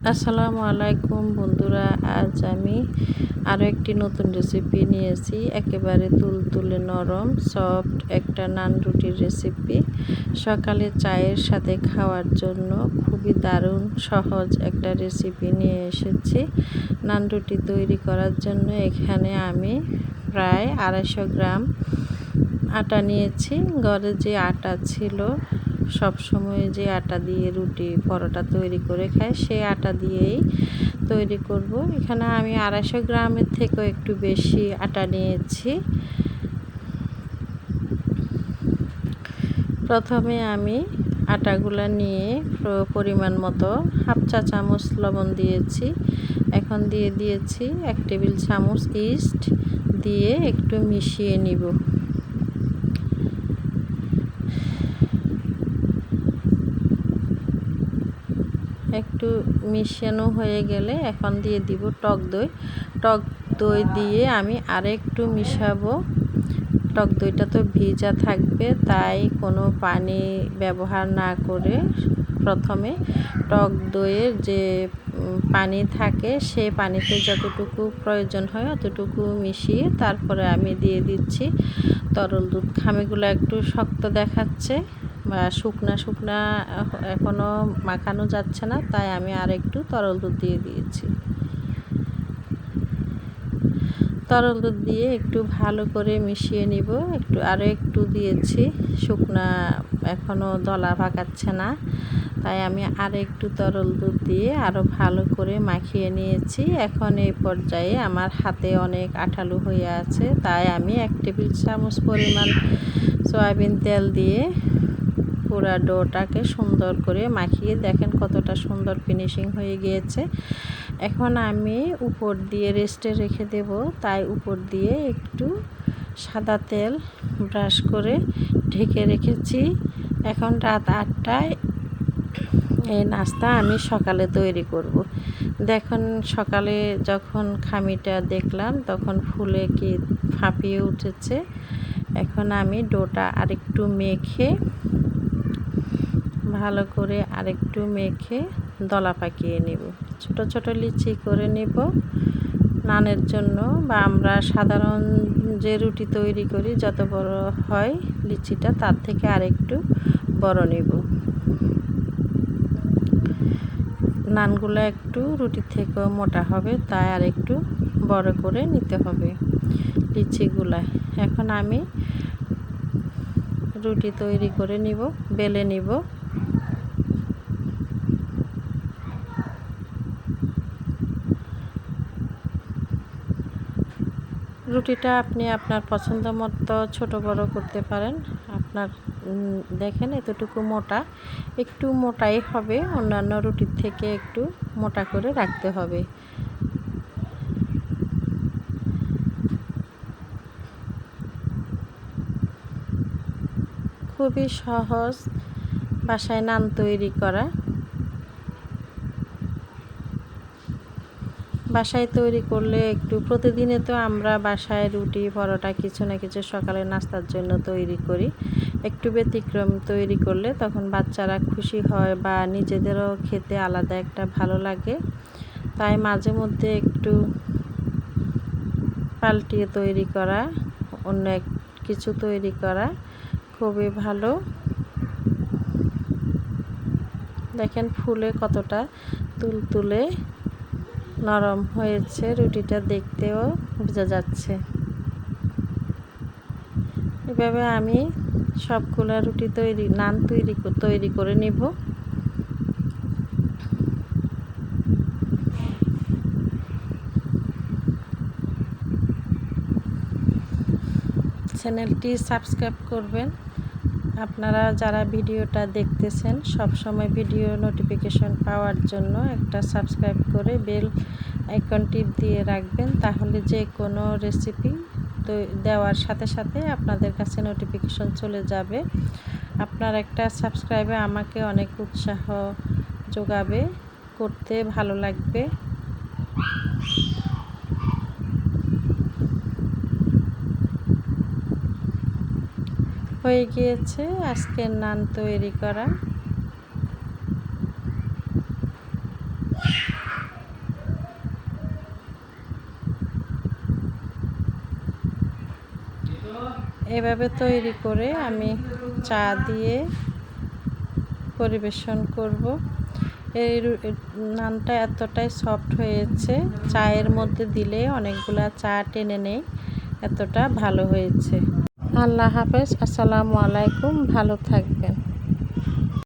আসসালামু আলাইকুম বন্ধুরা, আজ আমি আরও একটি নতুন রেসিপি নিয়েছি। একেবারে তুলতুলে নরম সফট একটা নান রুটির রেসিপি সকালে চায়ের সাথে খাওয়ার জন্য খুবই দারুণ সহজ একটা রেসিপি নিয়ে এসেছি। নান রুটি তৈরি করার জন্য এখানে আমি প্রায় আড়াইশো গ্রাম আটা নিয়েছি। ঘরে যে আটা ছিল সব সময় যে আটা দিয়ে রুটি, পরোটা তৈরি করে খাই সেই আটা দিয়েই তৈরি করব। এখানে আমি আড়াইশো গ্রামের থেকেও একটু বেশি আটা নিয়েছি। প্রথমে আমি আটাগুলো নিয়ে পরিমাণ মতো হাফ চা চামচ লবণ দিয়েছি। এখন দিয়ে দিয়েছি এক টেবিল চামচ ইস্ট দিয়ে একটু মিশিয়ে নিব। একটু মিশানো হয়ে গেলে এখন দিয়ে দিব টক দই। টক দই দিয়ে আমি আরেকটু মিশাবো। টক দইটা তো ভিজা থাকবে, তাই কোনো পানি ব্যবহার না করে প্রথমে টক দইয়ের যে পানি থাকে, সে পানিতে যতটুকু প্রয়োজন হয় অতটুকু মিশিয়ে তারপরে আমি দিয়ে দিচ্ছি। তরল দুধ খামিগুলো একটু শক্ত দেখাচ্ছে। শুকনা শুকনা এখনও মাখানো যাচ্ছে না, তাই আমি আর একটু তরল দুধ দিয়ে দিয়েছি। তরল দুধ দিয়ে একটু ভালো করে মিশিয়ে নিব, একটু আরও একটু দিয়েছি। শুকনা এখনও দলা পাকাচ্ছে না, তাই আমি আর একটু তরল দুধ দিয়ে আরও ভালো করে মাখিয়ে নিয়েছি। এখন এই পর্যায়ে আমার হাতে অনেক আঠালো হয়ে আছে, তাই আমি এক টেবিল চামচ পরিমাণ সয়াবিন তেল দিয়ে পুরা ডোটাকে সুন্দর করে মাখিয়ে দেখেন কতটা সুন্দর ফিনিশিং হয়ে গিয়েছে। এখন আমি উপর দিয়ে রেস্টে রেখে দেব, তাই উপর দিয়ে একটু সাদা তেল ব্রাশ করে ঢেকে রেখেছি। এখন রাত আটটায় এই নাস্তা আমি সকালে তৈরি করব। দেখুন, সকালে যখন খামিটা দেখলাম, তখন ফুলে কি ফাঁপিয়ে উঠেছে। এখন আমি ডোটা আরেকটু মেখে ভালো করে আরেকটু মেখে দলা পাকিয়ে নেব। ছোট ছোট লিচি করে নেব। নানের জন্য বা আমরা সাধারণ যে রুটি তৈরি করি, যত বড় হয় লিচিটা, তার থেকে আরেকটু বড় নেব। নানগুলো একটু রুটির থেকেও মোটা হবে, তাই আর একটু বড় করে নিতে হবে লিচিগুলা। এখন আমি রুটি তৈরি করে নিব, বেলে নিব। রুটিটা আপনি আপনার পছন্দ মতো ছোটো বড়ো করতে পারেন। আপনার দেখেন এতটুকু মোটা। একটু মোটাই হবে, অন্যান্য রুটির থেকে একটু মোটা করে রাখতে হবে। খুবই সহজ বাসায় নান তৈরি করা। বাসায় তৈরি করলে একটু, প্রতিদিনে তো আমরা বাসায় রুটি, পরোটা কিছু না কিছু সকালে নাস্তার জন্য তৈরি করি। একটু ব্যতিক্রম তৈরি করলে তখন বাচ্চারা খুশি হয় বা নিজেদেরও খেতে আলাদা একটা ভালো লাগে। তাই মাঝে মধ্যে একটু পাল্টিয়ে তৈরি করা, অন্য কিছু তৈরি করা খুবই ভালো। দেখেন ফুলে কতটা তুলতুলে। নরম হয়েছে, রুটিটা দেখতেও বোঝা যাচ্ছে। এভাবে আমি সবগুলো রুটি তৈরি, নান তৈরি তৈরি করে নিব। চ্যানেলটি সাবস্ক্রাইব করবেন। আপনারা যারা ভিডিওটা দেখতেছেন সব সময় ভিডিও নোটিফিকেশন পাওয়ার জন্য একটা সাবস্ক্রাইব করে বেল আইকনটি দিয়ে রাখবেন, তাহলে যে কোনো রেসিপি তো দেওয়ার সাথে সাথে আপনাদের কাছে নোটিফিকেশন চলে যাবে। আপনার একটা সাবস্ক্রাইবে আমাকে অনেক উৎসাহ যোগাবে, করতে ভালো লাগবে। হয়ে গিয়েছে আজকের নান তৈরি করা। এভাবে তৈরি করে আমি চা দিয়ে পরিবেশন করব। এই নানটা এতটাই সফট হয়েছে, চায়ের মধ্যে দিলে অনেকগুলা চা টেনে নেই এতটা ভালো হয়েছে। আল্লাহ হাফেজ আসসালামু আলাইকুম ভালো থাকবেন।